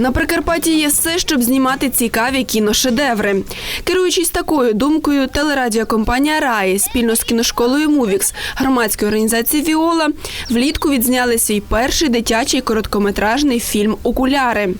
На Прикарпатті є все, щоб знімати цікаві кіношедеври. Керуючись такою думкою, телерадіокомпанія Раї спільно з кіношколою Мувікс громадської організації Віола влітку відзняли свій перший дитячий короткометражний фільм Окуляри.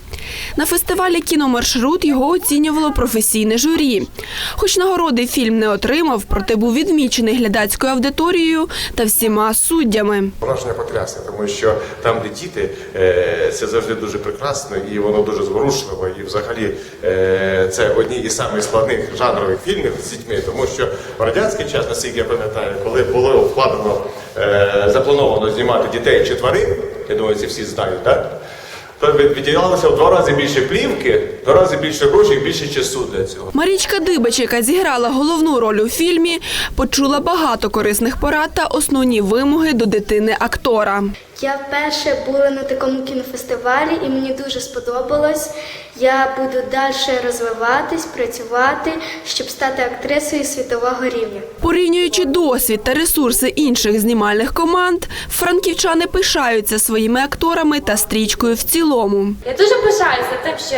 На фестивалі кіномаршрут його оцінювало професійне журі. Хоч нагороди фільм не отримав, проте був відмічений глядацькою аудиторією та всіма суддями. Враження потрясне, тому що там, де діти, е, це завжди дуже прекрасно і воно дуже зворушливо. І взагалі е, це одні із самих складних жанрових фільмів з дітьми, тому що в радянський час, наскільки я пам'ятаю, коли було вкладено, е, заплановано знімати дітей чи тварин, я думаю, це всі знають, так? То відділялося в два рази більше плівки, в два рази більше грошей, більше часу для цього. Марічка Дибич, яка зіграла головну роль у фільмі, почула багато корисних порад та основні вимоги до дитини актора. Я вперше була на такому кінофестивалі і мені дуже сподобалось. Я буду далі розвиватись, працювати, щоб стати актрисою світового рівня. Порівнюючи досвід та ресурси інших знімальних команд, франківчани пишаються своїми акторами та стрічкою в цілому. Я дуже пишаюся тим, що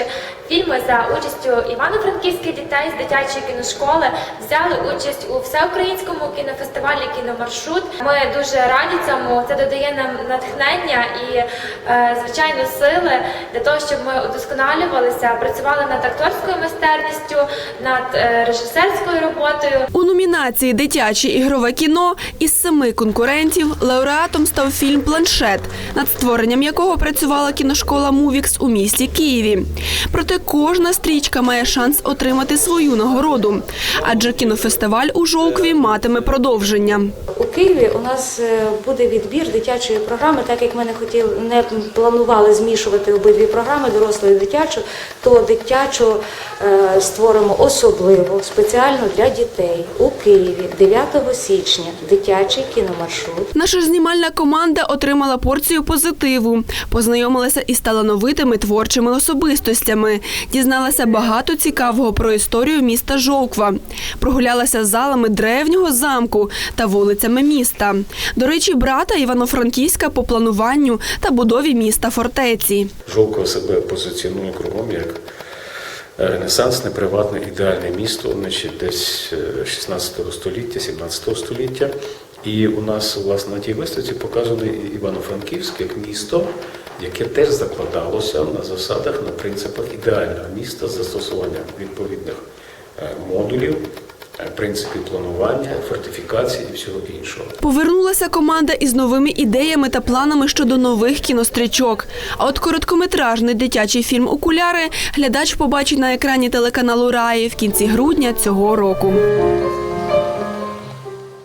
фільми за участю івано-франківських дітей з дитячої кіношколи взяли участь у всеукраїнському кінофестивалі Кіномаршрут. Ми дуже раді цьому. Це додає нам натхнення і е, звичайно сили для того, щоб ми удосконалювалися, працювали над акторською майстерністю, над е, режисерською роботою. У номінації Дитяче ігрове кіно із семи конкурентів лауреатом став фільм Планшет, над створенням якого працювала кіношкола Мувікс у місті Києві. Проте кожна стрічка має шанс отримати свою нагороду, адже кінофестиваль у Жовкві матиме продовження. Києві у нас е, буде відбір дитячої програми, так як ми не хотіли, не планували змішувати обидві програми, дорослу і дитячу, то дитячу е, створимо особливо спеціально для дітей у Києві 9 січня. Дитячий кіномаршрут. Наша знімальна команда отримала порцію позитиву, познайомилася із талановитими творчими особистостями, дізналася багато цікавого про історію міста Жовква, прогулялася залами древнього замку та вулицями міста. До речі, брата Івано-Франківська по плануванню та будові міста фортеці. Жовкова себе позиціонує кругом як ренесансне, приватне, ідеальне місто, значить, десь е, 16 століття, 17 століття. І у нас власне на тій виставці показаний Івано-Франківськ як місто, яке теж закладалося на засадах, на принципах ідеального міста з застосуванням відповідних е, модулів, е, принципів планування, фортифікації і всього іншого. Повернулася команда із новими ідеями та планами щодо нових кінострічок. А от короткометражний дитячий фільм Окуляри глядач побачить на екрані телеканалу Раї в кінці грудня цього року.